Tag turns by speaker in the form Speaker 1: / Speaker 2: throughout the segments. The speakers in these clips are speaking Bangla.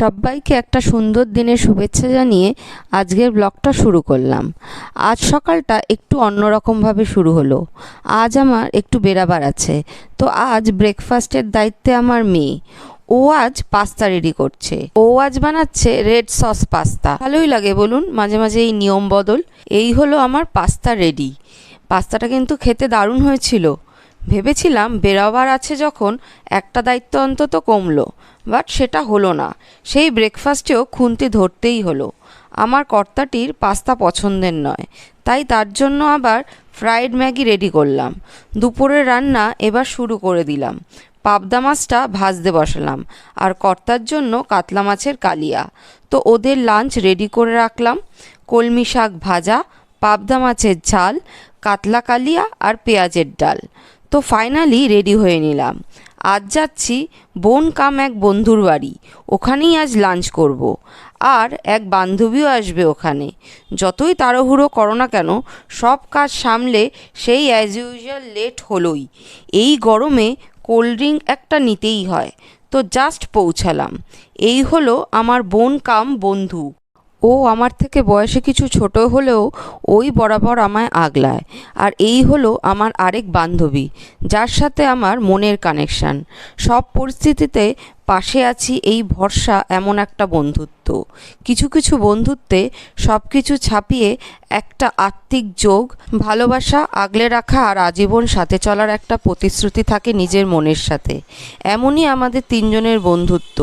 Speaker 1: সবাইকে একটা সুন্দর দিনের শুভেচ্ছা জানিয়ে আজকের ব্লগটা শুরু করলাম। আজ সকালটা একটু অন্যরকমভাবে শুরু হলো। আজ আমার একটু বেরাবার আছে। তো আজ ব্রেকফাস্টের দায়িত্বে আমার মেয়ে। ও আজ পাস্তা রেডি করছে। ও আজ বানাচ্ছে রেড সস পাস্তা ভালোই লাগে বলুন, মাঝে মাঝে এই নিয়ম বদল। এই হলো আমার পাস্তা রেডি পাস্তাটা কিন্তু খেতে দারুণ হয়েছিল। ভেবেছিলাম বেরোবার আছে যখন একটা দায়িত্ব অন্তত কমলো। বাট সেটা হলো না। সেই ব্রেকফাস্টেও খুন্তি ধরতেই হলো। আমার কর্তাটির পাস্তা পছন্দের নয়। তাই তার জন্য আবার ফ্রাইড ম্যাগি রেডি করলাম। দুপুরের রান্না এবার শুরু করে দিলাম। পাবদা মাছটা ভাজতে বসালাম। আর কর্তার জন্য কাতলা মাছের কালিয়া। তো ওদের লাঞ্চ রেডি করে রাখলাম। কলমি শাক ভাজা, পাবদা মাছের ঝাল, কাতলা কালিয়া আর পেঁয়াজের ডাল। তো ফাইনালি রেডি হয়ে নিলাম। আজ যাচ্ছি বোন কাম এক বন্ধুর বাড়ি, ওখানেই আজ লাঞ্চ করব। আর এক বান্ধবীও আসবে ওখানে। যতই তাড়াহুড়ো করো না কেন, সব কাজ সামলে সেই অ্যাজ ইউজুয়াল লেট হলোই। এই গরমে কোল্ড ড্রিঙ্ক একটা নিতেই হয়। তো জাস্ট পৌঁছালাম। এই হলো আমার বোন কাম বন্ধু। ও আমার থেকে বয়সে কিছু ছোট হলেও ওই বরাবর আমায় আগলায়। আর এই হলো আমার আরেক বান্ধবী, যার সাথে আমার মনের কানেকশান সব পরিস্থিতিতে পাশে আছি এই ভরসা এমন একটা বন্ধুত্ব। কিছু কিছু বন্ধুত্বে সব কিছু ছাপিয়ে একটা আত্মিক যোগ, ভালোবাসা আগলে রাখা আর আজীবন সাথে চলার একটা প্রতিশ্রুতি থাকে নিজের মনের সাথে। এমনই আমাদের তিনজনের বন্ধুত্ব।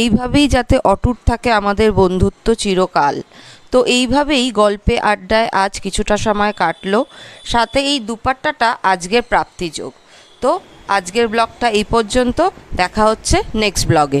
Speaker 1: এইভাবেই যাতে অটুট থাকে আমাদের বন্ধুত্ব চিরকাল। তো এইভাবেই গল্পে, আড্ডায় আজ কিছুটা সময় কাটলো। সাথে এই দুপাট্টাটা আজকের প্রাপ্তিযোগ। তো আজকের ব্লগটা এই পর্যন্ত। দেখা হচ্ছে নেক্সট ব্লগে